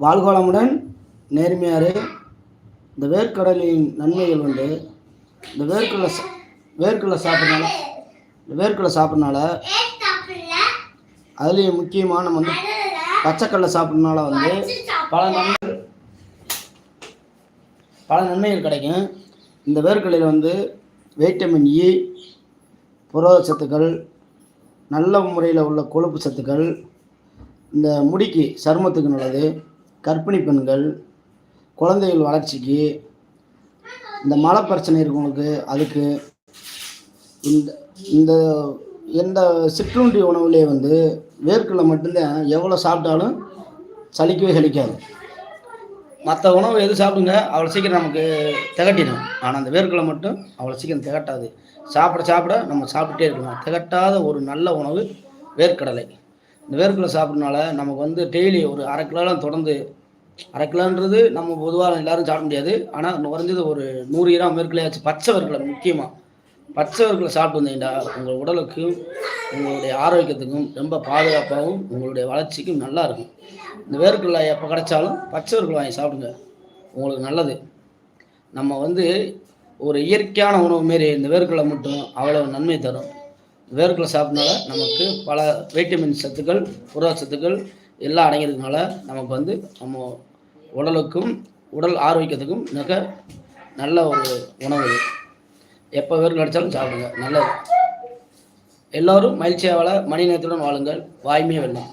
வாழ்கோளமுடன் நேர்மையாறு இந்த வேர்க்கடலின் நன்மைகள் வந்து இந்த வேர்க்கடலை சா- வேர்க்கடலை சாப்பிட்றனால இந்த வேர்க்கடலை சாப்பிட்றனால அதுலேயும் முக்கியமாக நம்ம வந்து பச்சைக்கடலை சாப்பிட்றனால வந்து பல நன்மைகள் பல நன்மைகள் கிடைக்கும். இந்த வேர்க்கடலையில் வந்து வைட்டமின் இ e, புரத சத்துக்கள் நல்ல முறையில் உள்ள கொழுப்பு சத்துக்கள் இந்த முடிக்கு சருமத்துக்கு நல்லது. கர்ப்பிணி பெண்கள் குழந்தைகள் வளர்ச்சிக்கு இந்த மலை பிரச்சனை இருக்கவங்களுக்கு அதுக்கு இந்த இந்த எந்த சிற்றுண்டி உணவுலேயே வந்து வேர்க்கடலை மட்டும்தான் எவ்வளோ சாப்பிட்டாலும் சலிக்கவே சலிக்காது. மற்ற உணவு எது சாப்பிடுங்க அவ்வளோ சீக்கிரம் நமக்கு திகட்டிடும். ஆனால் அந்த வேர்க்கடலை மட்டும் அவ்வளோ சீக்கிரம் திகட்டாது. சாப்பிட சாப்பிட நம்ம சாப்பிட்டே இருக்கணும். திகட்டாத ஒரு நல்ல உணவு வேர்க்கடலை. இந்த வேர்க்கடலை சாப்பிட்றனால நமக்கு வந்து டெய்லி ஒரு அரை கிலோலாம் தொடர்ந்து அரை கிலோன்றது நம்ம பொதுவாக எல்லாரும் சாப்பிட முடியாது. ஆனால் குறைஞ்சது ஒரு நூறு கிராம் வேர்க்கடலையாச்சு பச்சை வேர்க்கடலை முக்கியமாக பச்சை வறுக்கலை சாப்பிட்டு வந்தீங்கடா உங்கள் உடலுக்கும் உங்களுடைய ஆரோக்கியத்துக்கும் ரொம்ப பாதுகாப்பாகவும் உங்களுடைய வளர்ச்சிக்கும் நல்லா இருக்கும். இந்த வேர்க்கடலை எப்போ கிடைச்சாலும் பச்சை வறுக்கலை வாங்கி சாப்பிடுங்க. உங்களுக்கு நல்லது. நம்ம வந்து ஒரு இயற்கையான உணவு மாரி இந்த வேர்க்கடலை மட்டும் அவ்வளோ நன்மை தரும். வேர்க்கடலை சாப்பிட்றனால நமக்கு பல வைட்டமின் சத்துக்கள் புரத சத்துக்கள் எல்லாம் அடங்கிறதுனால நமக்கு வந்து நம்ம உடலுக்கும் உடல் ஆரோக்கியத்துக்கும் மிக நல்ல ஒரு உணவு இது. எப்போ வேறு கிடைச்சாலும் சாப்பிடுங்க நல்லது. எல்லோரும் மகிழ்ச்சியாக வாழ மணி நேரத்துடன் வாழுங்கள். வாய்மையை வெல்லாம்